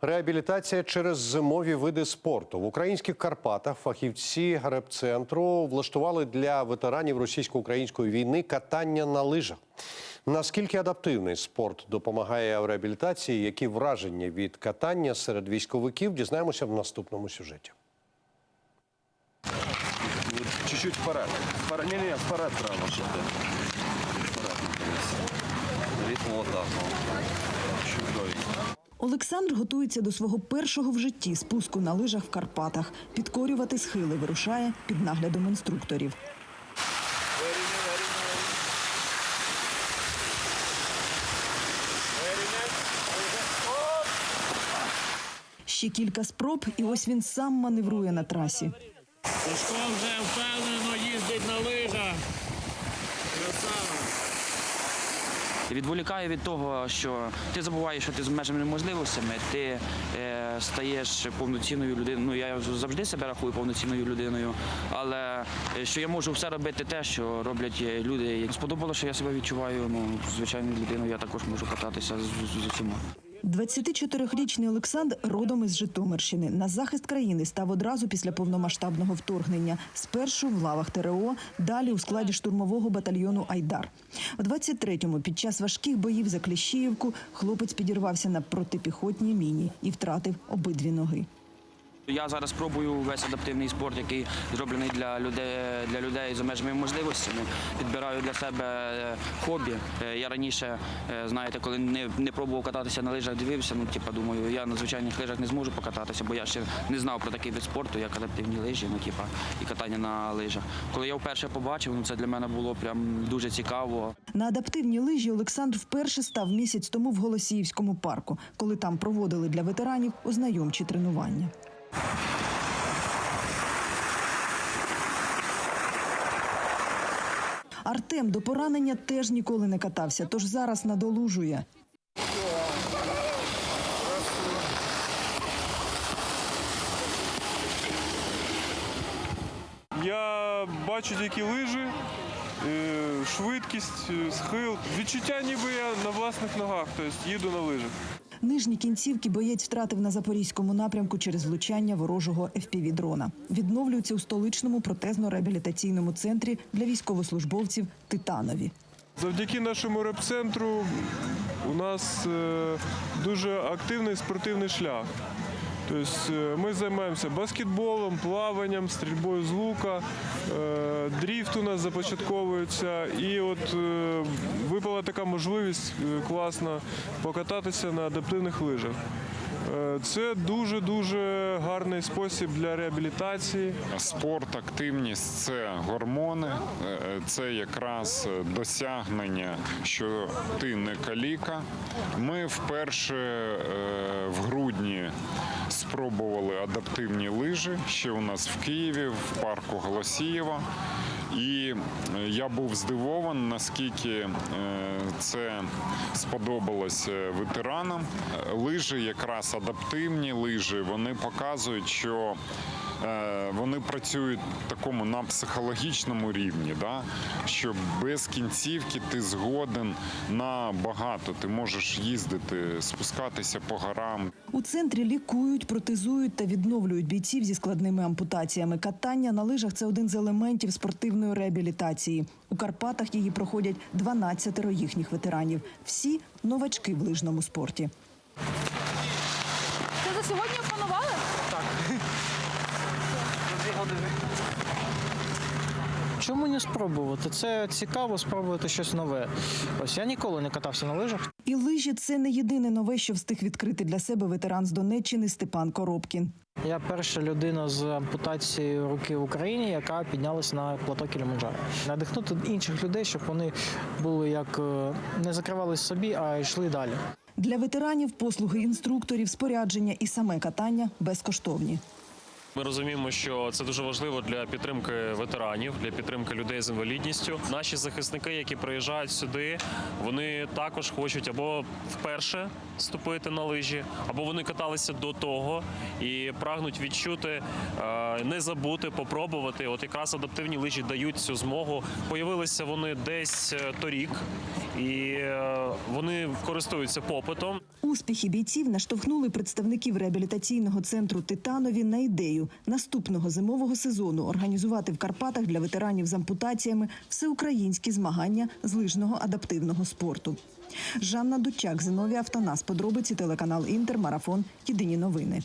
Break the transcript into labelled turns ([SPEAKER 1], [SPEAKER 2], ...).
[SPEAKER 1] Реабілітація через зимові види спорту в українських Карпатах фахівці репцентру влаштували для ветеранів російсько-української війни катання на лижах. Наскільки адаптивний спорт допомагає в реабілітації? Які враження від катання серед військовиків дізнаємося в наступному сюжеті.
[SPEAKER 2] Чуть-чуть вперед. вперед. Ні, ні, вперед треба, щоб. Вперед. Ритм отак. Чудові.
[SPEAKER 3] Олександр готується до свого першого в житті спуску на лижах в Карпатах. Підкорювати схили вирушає під наглядом інструкторів. Ще кілька спроб, і ось він сам маневрує на трасі.
[SPEAKER 4] Сашко вже впевнено їздить на лижах. Красава.
[SPEAKER 5] Відволікає від того, що ти забуваєш, що ти з межами можливостями, ти е, стаєш повноцінною людиною. Ну я завжди себе рахую повноцінною людиною, але е, що я можу все робити те, що роблять е, люди. Сподобалося, що я себе відчуваю ну, звичайною людиною. Я також можу кататися з, з, з усіма.
[SPEAKER 3] 24-річний Олександр родом із Житомирщини. На захист країни став одразу після повномасштабного вторгнення. Спершу в лавах ТРО, далі у складі штурмового батальйону Айдар. У 23-му під час важких боїв за Кліщіївку хлопець підірвався на протипіхотній міні і втратив обидві ноги.
[SPEAKER 5] Я зараз пробую весь адаптивний спорт, який зроблений для людей для людей з обмеженими можливостями. Підбираю для себе е, хобі. Е, Я раніше, е, знаєте, коли не, не пробував кататися на лижах, дивився. Ну, типа, думаю, я на звичайних лижах не зможу покататися, бо я ще не знав про такий вид спорту, як адаптивні лижі, ну типа і катання на лижах. Коли я вперше побачив, ну це для мене було прям дуже цікаво.
[SPEAKER 3] На адаптивні лижі Олександр вперше став місяць тому в Голосіївському парку, коли там проводили для ветеранів ознайомчі тренування. Артем до поранення теж ніколи не катався, тож зараз надолужує.
[SPEAKER 6] Я бачу тільки лижі, е, швидкість, е, схил. Відчуття, ніби я на власних ногах, тобто їду на лижах.
[SPEAKER 3] Нижні кінцівки боєць втратив на запорізькому напрямку через влучання ворожого fpv дрона Відновлюються у столичному протезно-реабілітаційному центрі для військовослужбовців Титанові.
[SPEAKER 6] Завдяки нашому реп-центру у нас е, дуже активний спортивний шлях. Тобто е, ми займаємося баскетболом, плаванням, стрільбою з лука, е, дріфт у нас започатковується. І от е, випала така можливість класна покататися на адаптивних лижах. Це дуже-дуже гарний спосіб для реабілітації.
[SPEAKER 7] Спорт, активність це гормони, е, це якраз досягнення, що ти не каліка. Ми вперше е, в грудні спробували адаптивні лижі ще у нас в Києві, в парку Голосієва. І е, я був здивований, наскільки е, це сподобалось е, ветеранам. Лижі, якраз адаптивні лижі, вони показують, що вони працюють такому на психологічному рівні, да? що без кінцівки ти згоден на багато. Ти можеш їздити, спускатися по горам,
[SPEAKER 3] У центрі лікують, протезують та відновлюють бійців зі складними ампутаціями. Катання на лижах це один з елементів спортивної реабілітації. У Карпатах її проходять 12 їхніх ветеранів. Всі новачки в лижному спорті.
[SPEAKER 8] Це за сьогодні опанували? Так.
[SPEAKER 9] Чому не спробувати? Це цікаво спробувати щось нове. Ось я ніколи не катався на лижах.
[SPEAKER 3] І лижі це не єдине нове, що встиг відкрити для себе ветеран з Донеччини Степан Коробкін.
[SPEAKER 9] Я перша людина з ампутацією руки в Україні, яка піднялася на плато Кіліманджаро. Надихнути інших людей, щоб вони були як е, не закривалися собі, а йшли далі.
[SPEAKER 3] Для ветеранів послуги інструкторів, спорядження і саме катання безкоштовні.
[SPEAKER 10] Ми розуміємо, що це дуже важливо для підтримки ветеранів, для підтримки людей з інвалідністю. Наші захисники, які приїжджають сюди, вони також хочуть або вперше ступити на лижі, або вони каталися до того і прагнуть відчути, е, не забути, попробувати. От якраз адаптивні лижі дають цю змогу. Появилися вони десь е, торік, і е, вони користуються попитом.
[SPEAKER 3] Успіхи бійців наштовхнули представників реабілітаційного центру Титанові на ідею наступного зимового сезону організувати в Карпатах для ветеранів з ампутаціями всеукраїнські змагання з лижного адаптивного спорту. Жанна Дучак, Зиновій Автонас, подробиці телеканал Інтер, Марафон. Єдині новини.